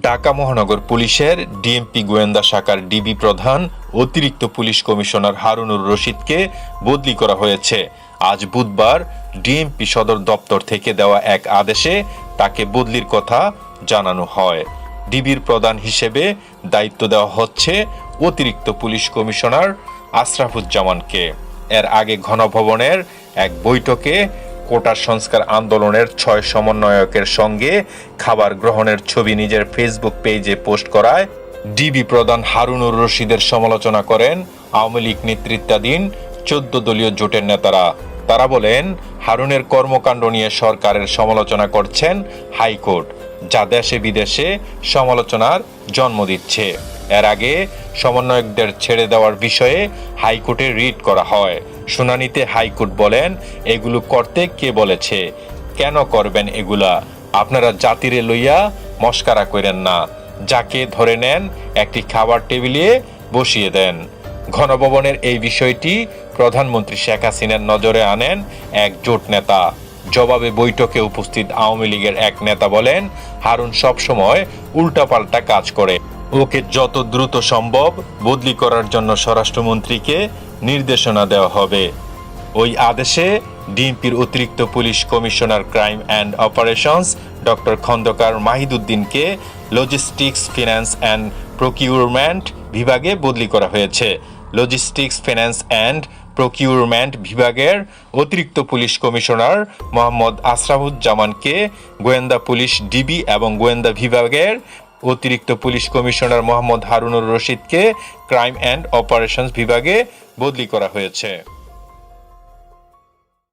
ঢাকা মহানগর পুলিশের ডিএমপি গোয়েন্দা শাখার ডিবি প্রধান, অতিরিক্ত পুলিশ কমিশনার হারুনুর রশিদকে বদলি করা হয়েছে। আজ বুধবার ডিএমপি সদর দপ্তর থেকে দেওয়া এক আদেশে তাকে বদলির কথা জানানো হয়। ডিবির প্রধান হিসেবে দায়িত্ব দেওয়া হচ্ছে অতিরিক্ত পুলিশ কমিশনার আশরাফুজ্জামানকে। এর আগে ঘনভবনের এক বৈঠকে কোটা সংস্কার আন্দোলনের ছয় সমন্বয়কের সঙ্গে খাবার গ্রহণের ছবি নিজের ফেসবুক পেজে পোস্ট করায় ডিবি প্রধান হারুনুর রশিদের সমালোচনা করেন আওয়ামী লীগ নেতৃত্বাধীন চোদ্দ দলীয় জোটের নেতারা। তারা বলেন, হারুনের কর্মকাণ্ড নিয়ে সরকারের সমালোচনা করছেন হাইকোর্ট, যা দেশে বিদেশে সমালোচনার জন্ম দিচ্ছে। এর আগে সমন্বয়কদের ছেড়ে দেওয়ার বিষয়ে হাইকোর্টে রিট করা হয়। শুনানিতে হাইকোর্ট বলেন, এগুলো করতে কে বলেছে? কেন করবেন এগুলা? আপনারা জাতিরে লইয়া মস্কারা করেন না। যাকে ধরে নেন, একটি খাবার টেবিলে বসিয়ে দেন। ঘনভবনের এই বিষয়টি প্রধানমন্ত্রী শেখ হাসিনার নজরে আনেন এক জোট নেতা। জবাবে বৈঠকে উপস্থিত আওয়ামী লীগের এক নেতা বলেন, হারুন সবসময় উল্টাপাল্টা কাজ করে। ওকে যত দ্রুত সম্ভব বদলি করার জন্য স্বরাষ্ট্রমন্ত্রীকে নির্দেশনা দেওয়া হবে। ওই আদেশে ডিএমপির অতিরিক্ত police commissioner crime and operations doctor Khandakar মাহিদুদ্দিনকে logistics finance and procurement বিভাগে বদলি করা হয়েছে। লজিস্টিক্স ফিন্যান্স অ্যান্ড প্রকিউরমেন্ট বিভাগের অতিরিক্ত পুলিশ কমিশনার মোহাম্মদ আশরাফুজ্জামানকে গোয়েন্দা পুলিশ ডিবি এবং গোয়েন্দা বিভাগের অতিরিক্ত পুলিশ কমিশনার মোহাম্মদ হারুনুর রশিদকে ক্রাইম অ্যান্ড অপারেশনস বিভাগে বদলি করা হয়েছে।